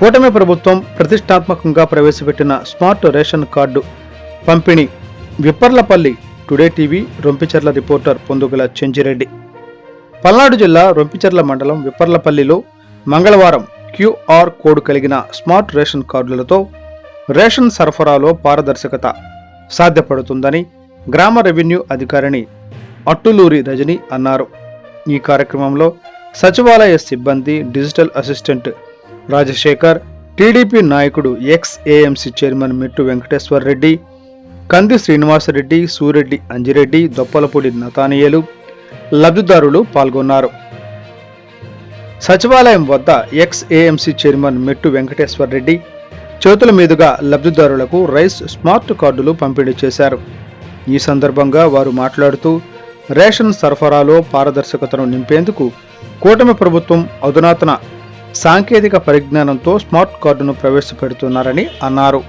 కూటమి ప్రభుత్వం ప్రతిష్టాత్మకంగా ప్రవేశపెట్టిన స్మార్ట్ రేషన్ కార్డు పంపిణీ. Vipparlapalli today TV Rompicherla reporter Pondugala Chenjireddy. Palnadu జిల్లా రొంపిచెర్ల మండలం విప్పర్లపల్లిలో మంగళవారం క్యూఆర్ కోడ్ కలిగిన స్మార్ట్ రేషన్ కార్డులతో రేషన్ సరఫరాలో పారదర్శకత సాధ్యపడుతుందని గ్రామ రెవెన్యూ అధికారిని అట్టులూరి రజని అన్నారు. ఈ కార్యక్రమంలో సచివాలయ సిబ్బంది డిజిటల్ అసిస్టెంట్ రాజశేఖర్ టీడీపీ నాయకుడు ex AMC chairman Mittu Venkateswar Reddy Kandi Srinivasareddy Sureddy Anji Reddy Doppalapudi Nathaniel లబ్ధిదారులు పాల్గొన్నారు. సచివాలయం వద్ద ఎక్స్ ఏఎంసీ చైర్మన్ మెట్టు వెంకటేశ్వర్ రెడ్డి చేతుల మీదుగా లబ్ధిదారులకు రైస్ స్మార్ట్ కార్డులు పంపిణీ చేశారు. ఈ సందర్భంగా వారు మాట్లాడుతూ రేషన్ సరఫరాలో పారదర్శకతను నింపేందుకు కూటమి ప్రభుత్వం అధునాతన సాంకేతిక పరిజ్ఞానంతో స్మార్ట్ కార్డును ప్రవేశపెడుతున్నారని అన్నారు.